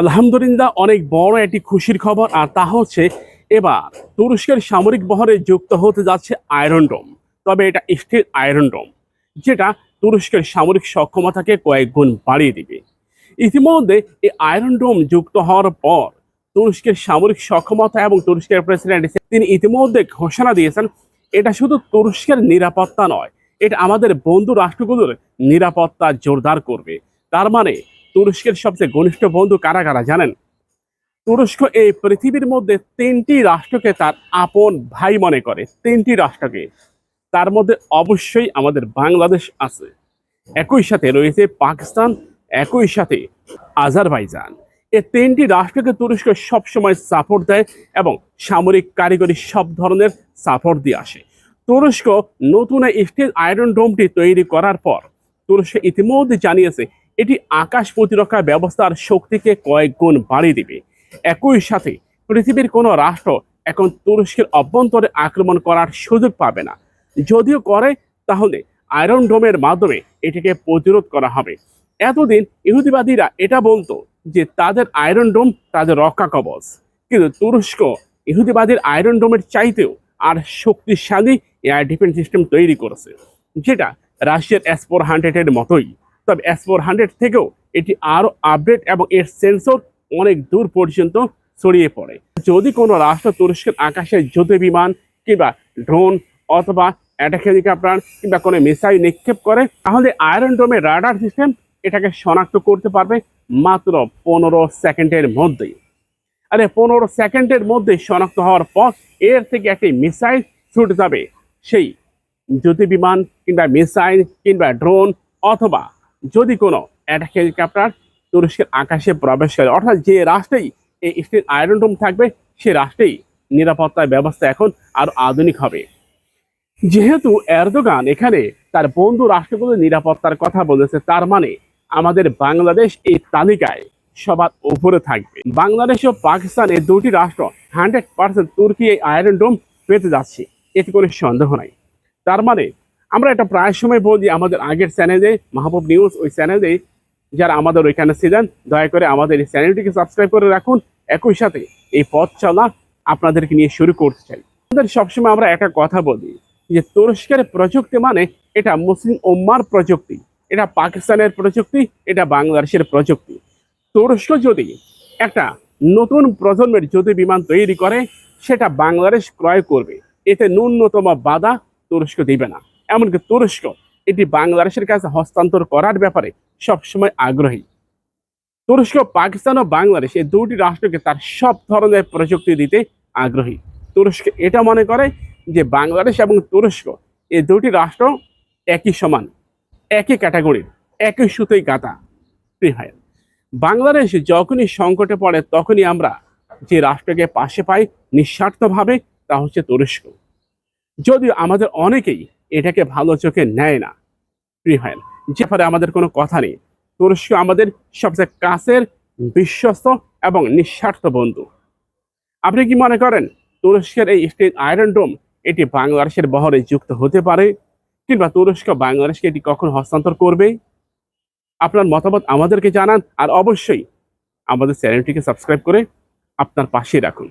আলহামদুলিল্লাহ, অনেক বড় একটি খুশির খবর। আর তা হচ্ছে, এবার তুরস্কের সামরিক বহরে যুক্ত হতে যাচ্ছে আয়রন ডোম তবে এটা স্টিল আয়রন ডোম যেটা তুরস্কের সামরিক সক্ষমতাকে কয়েক গুণ বাড়িয়ে দিবে। ইতিমধ্যে এই আয়রন ডোম যুক্ত হওয়ার পর তুরস্কের সামরিক সক্ষমতা এবং তুরস্কের প্রেসিডেন্ট তিনি ইতিমধ্যে ঘোষণা দিয়েছেন, এটা শুধু তুরস্কের নিরাপত্তা নয়, এটা আমাদের বন্ধু রাষ্ট্রগুলোর নিরাপত্তা জোরদার করবে। তার মানে তুরস্কের সবচেয়ে ঘনিষ্ঠ বন্ধু কারা কারা জানেন? তুরস্ক এই পৃথিবীর মধ্যে তিনটি রাষ্ট্রকে তার আপন ভাই মনে করে। তিনটি রাষ্ট্রকে। তার মধ্যে অবশ্যই আমাদের বাংলাদেশ আছে। একই সাথে রয়েছে পাকিস্তান, একই সাথে আজারবাইজান। এই তিনটি রাষ্ট্রকে তুরস্ক সবসময় সাপোর্ট দেয় এবং সামরিক কারিগরি সব ধরনের সাপোর্ট দিয়ে আসে। তুরস্ক নতুন স্টিল আয়রন ডোমটি তৈরি করার পর, তুরস্ক ইতিমধ্যে জানিয়েছে এটি আকাশ প্রতিরক্ষা ব্যবস্থার শক্তিকে কয়েক গুণ বাড়িয়ে দিবে। একই সাথে পৃথিবীর কোনো রাষ্ট্র এখন তুরস্কের অভ্যন্তরে আক্রমণ করার সুযোগ পাবে না। যদিও করে, তাহলে আয়রন ডোমের মাধ্যমে এটিকে প্রতিরোধ করা হবে। এতদিন ইহুদিবাদীরা এটা বলতো যে তাদের আয়রন ডোম তাদের রক্ষা কবচ। কিন্তু তুরস্ক ইহুদিবাদীর আয়রন ডোমের চাইতেও আর শক্তিশালী এয়ার ডিফেন্স সিস্টেম তৈরি করেছে, যেটা রাশিয়ার এস ফোর হান্ড্রেডের মতোই। তবে এস ফোর হান্ড্রেড থেকেও এটি আরও আপডেট এবং এর সেন্সর অনেক দূর পর্যন্ত ছড়িয়ে পড়ে। যদি কোনো রাষ্ট্র তুরস্কের আকাশে যুদ্ধ বিমান কিংবা ড্রোন অথবা অ্যাটাক হেলিকপ্টার কিংবা কোনো মিসাইল নিক্ষেপ করে, তাহলে আয়রন ডোমের রাডার সিস্টেম এটাকে শনাক্ত করতে পারবে মাত্র পনেরো সেকেন্ডের মধ্যেই। আরে, পনেরো সেকেন্ডের মধ্যে শনাক্ত হওয়ার পর এর থেকে একটি মিসাইল ছুটে যাবে। সেই যুদ্ধ বিমান কিংবা মিসাইল কিংবা ড্রোন অথবা যদি কোনো অ্যাটাক হেলিকপ্টার তুরস্কের আকাশে প্রবেশ করে, অর্থাৎ যে রাষ্ট্রেই এই স্টিল আয়রন ডোম থাকবে, সে রাষ্ট্রেই নিরাপত্তার ব্যবস্থা এখন আরও আধুনিক হবে। যেহেতু এরদোগান এখানে তার বন্ধু রাষ্ট্রগুলোর নিরাপত্তার কথা বলেছে, তার মানে আমাদের বাংলাদেশ এই তালিকায় সবার উপরে থাকবে। বাংলাদেশ ও পাকিস্তান এই দুটি রাষ্ট্র হান্ড্রেড পার্সেন্ট তুর্কি এই আয়রন ডোম পেতে যাচ্ছে, এতে কোনো সন্দেহ নাই। তার মানে আমরা এটা প্রায় সময় বলি আমাদের আগের চ্যানেলে মাহবুব নিউজ ওই চ্যানেলে যারা আমাদের ওইখানে ছিলেন, দয়া করে আমাদের এই চ্যানেলটিকে সাবস্ক্রাইব করে রাখুন। একই সাথে এই পথ চলা আপনাদেরকে নিয়ে শুরু করতে চাই। আমাদের সবসময় আমরা একটা কথা বলি যে, তুরস্কের প্রযুক্তি মানে এটা মুসলিম ওম্মার প্রযুক্তি, এটা পাকিস্তানের প্রযুক্তি, এটা বাংলাদেশের প্রযুক্তি। তুরস্ক যদি একটা নতুন প্রজন্মের যদি বিমান তৈরি করে, সেটা বাংলাদেশ ক্রয় করবে। এতে ন্যূনতম বাধা তুরস্ক দিবে না। এমনকি তুরস্ক, এটি বাংলাদেশের কাছে হস্তান্তর করার ব্যাপারে সবসময় আগ্রহী। তুরস্ক, পাকিস্তান ও বাংলাদেশ এই দুটি রাষ্ট্রকে তার সব ধরনের প্রযুক্তি দিতে আগ্রহী। তুরস্ক এটা মনে করে যে বাংলাদেশ এবং তুরস্ক এই দুটি রাষ্ট্র একই সমান, একই ক্যাটাগরির, একই সুতোই গাঁথা। ভাই বাংলাদেশ যখনই সংকটে পড়ে তখনই আমরা যে রাষ্ট্রকে পাশে পাই নিঃস্বার্থভাবে তা হচ্ছে তুরস্ক। যদিও আমাদের অনেকেই এটাকে ভালো চোখে নেয় না। প্রিয় ভাই যে ব্যাপারে আমাদের কোনো কথা নেই। তুরস্ক আমাদের সবচেয়ে কাছের বিশ্বস্ত এবং নিঃস্বার্থ বন্ধু। আপনি কি মনে করেন তুরস্কের এই স্টেট আয়রন ডোম এটি বাংলাদেশের বহরে যুক্ত হতে পারে কিংবা তুরস্ক বাংলাদেশকে এটি কখন হস্তান্তর করবে? আপনার মতামত আমাদেরকে জানান আর অবশ্যই আমাদের চ্যানেলটিকে সাবস্ক্রাইব করে আপনার পাশে রাখুন।